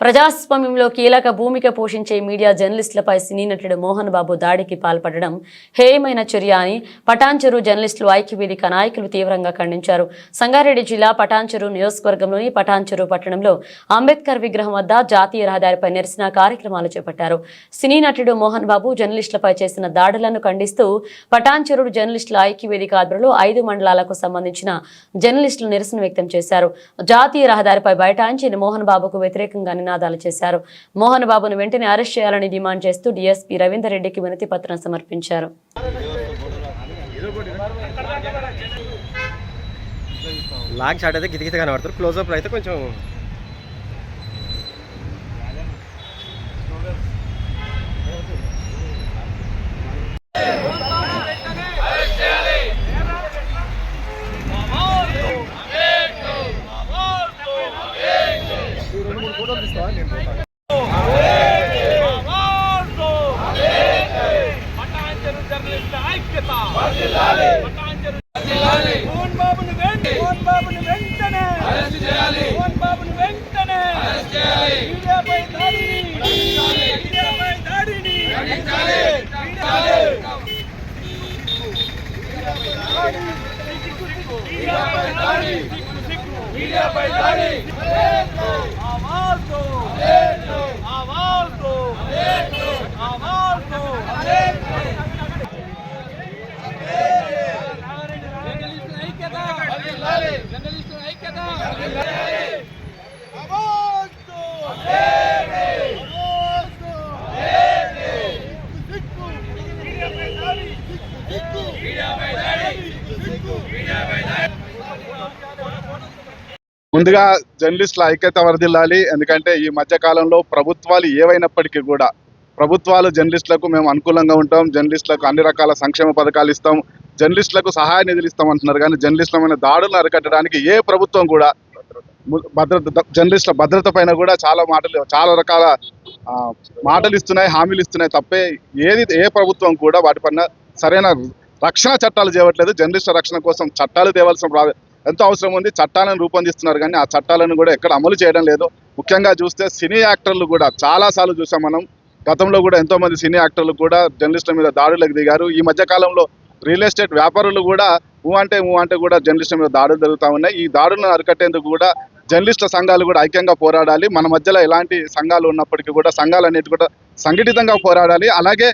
ప్రజాస్వామ్యంలో కీలక భూమిక పోషించే మీడియా జర్నలిస్టులపై సినీ నటుడు మోహన్ బాబు దాడికి పాల్పడడం హేయమైన చర్య అని పటాన్చెరు జర్నలిస్టులు ఐక్యవేదిక నాయకులు తీవ్రంగా ఖండించారు. సంగారెడ్డి జిల్లా పటాన్చెరు నియోజకవర్గంలోని పటాన్చెరు పట్టణంలో అంబేద్కర్ విగ్రహం వద్ద జాతీయ రహదారిపై నిరసన కార్యక్రమాలు చేపట్టారు. సినీ నటుడు మోహన్ బాబు జర్నలిస్టులపై చేసిన దాడులను ఖండిస్తూ పటాన్చెరు జర్నలిస్టుల ఐక్యవేదిక ఆధ్వర్యంలో ఐదు మండలాలకు సంబంధించిన జర్నలిస్టులు నిరసన వ్యక్తం చేశారు. జాతీయ రహదారిపై బైఠాయించి మోహన్ బాబుకు వ్యతిరేకంగా నినాదాలు చేశారు. మోహన్ బాబును వెంటనే అరెస్ట్ చేయాలని డిమాండ్ చేస్తూ డీఎస్పీ రవీందర్ రెడ్డికి వినతి పత్రం సమర్పించారు. లాగ్ షాట్ అయితే గితగిత కనబడతారు క్లోజ్అప్ అయితే కొంచెం మోహన్ బాబుని మోహన్ బాబుని వెంటనే మోహన్ బాబుని వెంటనే మీడియాపై దాడిని మీడియాపై దాడిని మీడియాపై దాడి మీడియాపై దాడి ఆవాజ్ దో ఆవాజ్ దో జర్నలిస్టుల ఐక్యత జర్నలిస్టుల ఐక్యత ఆవాజ్ దో ఆవాజ్ దో మీడియాపై దాడి మీడియాపై దాడి మీడియాపై దాడి ముందుగా జర్నలిస్టుల ఐక్యత వరదిల్లాలి. ఎందుకంటే ఈ మధ్యకాలంలో ప్రభుత్వాలు ఏవైనప్పటికీ కూడా ప్రభుత్వాలు జర్నలిస్టులకు మేము అనుకూలంగా ఉంటాం. జర్నలిస్టులకు అన్ని రకాల సంక్షేమ పథకాలు ఇస్తాం. జర్నలిస్టులకు సహాయ నిధులు ఇస్తాం అంటున్నారు. కానీ జర్నలిస్టులమైన దాడులను అరికట్టడానికి ఏ ప్రభుత్వం కూడా భద్రత జర్నలిస్టుల భద్రత పైన కూడా చాలా మాటలు చాలా రకాల మాటలు ఇస్తున్నాయి హామీలు ఇస్తున్నాయి తప్పే ఏది ఏ ప్రభుత్వం కూడా వాటిపైన సరైన రక్షణ చట్టాలు చేయట్లేదు. జర్నలిస్టుల రక్షణ కోసం చట్టాలు తేవాల్సిన ఎంతో అవసరం ఉంది చట్టాలను రూపొందిస్తున్నారు కానీ ఆ చట్టాలను కూడా ఎక్కడ అమలు చేయడం లేదు. ముఖ్యంగా చూస్తే సినీ యాక్టర్లు కూడా చాలాసార్లు చూసాం మనం. గతంలో కూడా ఎంతోమంది సినీ యాక్టర్లు కూడా జర్నలిస్టుల మీద దాడులకు దిగారు. ఈ మధ్య కాలంలో రియల్ ఎస్టేట్ వ్యాపారులు కూడా ఊ అంటే ఊ అంటే కూడా జర్నలిస్టుల మీద దాడులు జరుగుతూ ఉన్నాయి. ఈ దాడులను అరికట్టేందుకు కూడా జర్నలిస్టుల సంఘాలు కూడా ఐక్యంగా పోరాడాలి. మన మధ్యలో ఎలాంటి సంఘాలు ఉన్నప్పటికీ కూడా సంఘాలు అనేవి కూడా సంఘటితంగా పోరాడాలి. అలాగే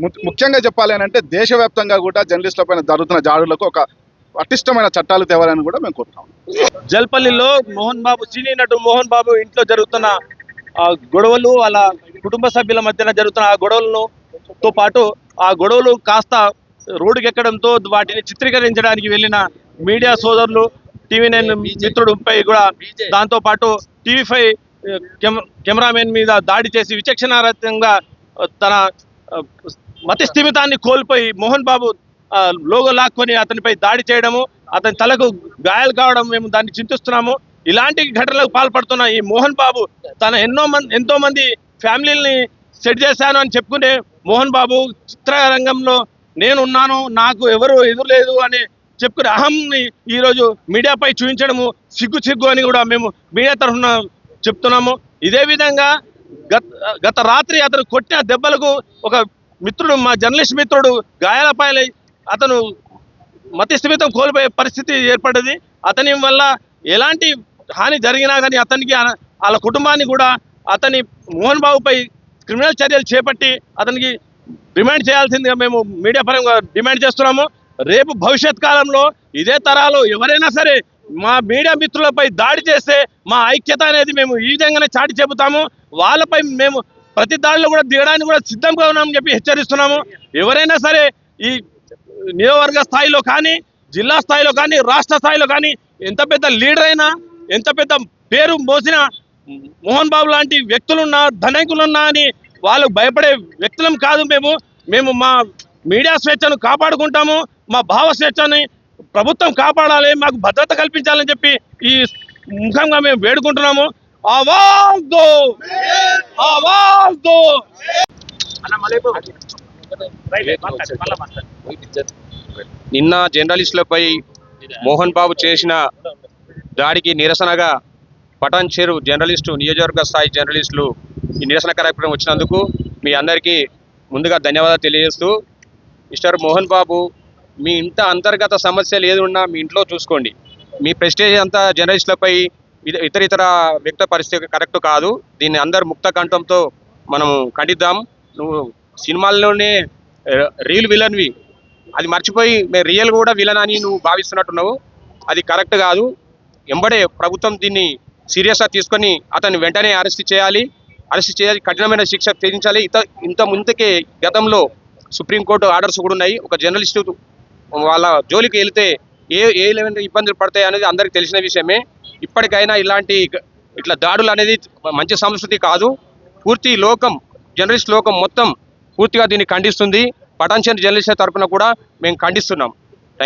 ము- ముఖ్యంగా చెప్పాలి అంటే దేశవ్యాప్తంగా కూడా జర్నలిస్టుల పైన జరుగుతున్న దాడులకు ఒక పటిష్టమైన చట్టాలు తేవాలని కూడా మేము కోరుతాం జల్పల్లిలో మోహన్ బాబు సినీ నటు మోహన్ బాబు ఇంట్లో జరుగుతున్న ఆ గొడవలు వాళ్ళ కుటుంబ సభ్యుల మధ్యన జరుగుతున్న ఆ గొడవలను తో పాటు ఆ గొడవలు కాస్త రోడ్డుకి ఎక్కడంతో వాటిని చిత్రీకరించడానికి వెళ్ళిన మీడియా సోదరులు టీవీ నైన్ మిత్రుడిపై కూడా దాంతో పాటు టీవీ ఫైవ్ కెమెరామెన్ మీద దాడి చేసి విచక్షణారహితంగా తన మతి స్థిమితాన్ని కోల్పోయి మోహన్ బాబు లోగో లాక్కొని అతనిపై దాడి చేయడము అతని తలకు గాయాలు కావడం మేము దాన్ని చింతిస్తున్నాము. ఇలాంటి ఘటనలకు పాల్పడుతున్న ఈ మోహన్ బాబు తన ఎన్నో మంది ఎంతో మంది ఫ్యామిలీని సెట్ చేశాను అని చెప్పుకునే మోహన్ బాబు చిత్రరంగంలో నేను ఉన్నాను నాకు ఎవరు ఎదురులేదు అని చెప్పుకునే అహంని ఈరోజు మీడియాపై చూపించడము సిగ్గు సిగ్గు అని కూడా మేము మీడియా తరఫున చెప్తున్నాము. ఇదే విధంగా గత గత రాత్రి అతను కొట్టిన దెబ్బలకు ఒక మిత్రుడు మా జర్నలిస్ట్ మిత్రుడు గాయాలపాయలై అతను మతి స్థిమితం కోల్పోయే పరిస్థితి ఏర్పడ్డది అతని వల్ల ఎలాంటి హాని జరిగినా కానీ అతనికి వాళ్ళ కుటుంబాన్ని కూడా అతని మోహన్ బాబుపై క్రిమినల్ చర్యలు చేపట్టి అతనికి డిమాండ్ చేయాల్సిందిగా మేము మీడియా పరంగా డిమాండ్ చేస్తున్నాము. రేపు భవిష్యత్ కాలంలో ఇదే తరాలు ఎవరైనా సరే మా మీడియా మిత్రులపై దాడి చేస్తే మా ఐక్యత అనేది మేము ఈ విధంగానే చాటి చెబుతాము. వాళ్ళపై మేము ప్రతి దాడిలో కూడా దిగడానికి కూడా సిద్ధంగా ఉన్నామని చెప్పి హెచ్చరిస్తున్నాము. ఎవరైనా సరే ఈ నియోజకవర్గ స్థాయిలో కానీ జిల్లా స్థాయిలో కానీ రాష్ట్ర స్థాయిలో కానీ ఎంత పెద్ద లీడర్ అయినా ఎంత పెద్ద పేరు మోసిన మోహన్ బాబు లాంటి వ్యక్తులున్నా ధనికులున్నా అని వాళ్ళకు భయపడే వ్యక్తులం కాదు మేము. మేము మా మీడియా స్వేచ్ఛను కాపాడుకుంటాము మా భావ స్వేచ్ఛని ప్రభుత్వం కాపాడాలి మాకు భద్రత కల్పించాలని చెప్పి ఈ ముఖంగా మేము వేడుకుంటున్నాము. ఆవాజ్ దో! ఆవాజ్ దో! నిన్న జర్నలిస్టులపై మోహన్ బాబు చేసిన దాడికి నిరసనగా పటాన్ చెరు జర్నలిస్టు నియోజకవర్గ స్థాయి జర్నలిస్టులు ఈ నిరసన కార్యక్రమం వచ్చినందుకు మీ అందరికీ ముందుగా ధన్యవాదాలు తెలియజేస్తూ మిస్టర్ మోహన్ బాబు మీ ఇంత అంతర్గత సమస్యలు ఏది ఉన్నా మీ ఇంట్లో చూసుకోండి. మీ ప్రెస్టేజ్ అంతా జర్నలిస్టులపై ఇతర ఇతర వ్యక్త పరిస్థితి కరెక్ట్ కాదు. దీన్ని అందరు ముక్త కంఠంతో మనం ఖండిద్దాం. నువ్వు సినిమాల్లోనే రీల్ రియల్ విలన్వి అది మర్చిపోయి మేము రియల్ కూడా విలన్ అని నువ్వు భావిస్తున్నట్టున్నావు. అది కరెక్ట్ కాదు. ఎంబడే ప్రభుత్వం దీన్ని సీరియస్గా తీసుకొని అతన్ని వెంటనే అరెస్ట్ చేయాలి. అరెస్ట్ చేయాలి. కఠినమైన శిక్ష విధించాలి. ఇంత ఇంత ముందుకే గతంలో సుప్రీంకోర్టు ఆర్డర్స్ కూడా ఉన్నాయి. ఒక జర్నలిస్టు వాళ్ళ జోలికి వెళ్తే ఏ ఏ లెవెల్ ఇబ్బందులు పడతాయి అనేది అందరికి తెలిసిన విషయమే. ఇప్పటికైనా ఇలాంటి ఇట్లా దాడులు అనేది మంచి సంస్కృతి కాదు. పూర్తి లోకం జర్నలిస్ట్ లోకం మొత్తం పూర్తిగా దీన్ని ఖండిస్తుంది. పటాన్చంద్ జర్నలిస్టుల తరపున కూడా మేము ఖండిస్తున్నాం.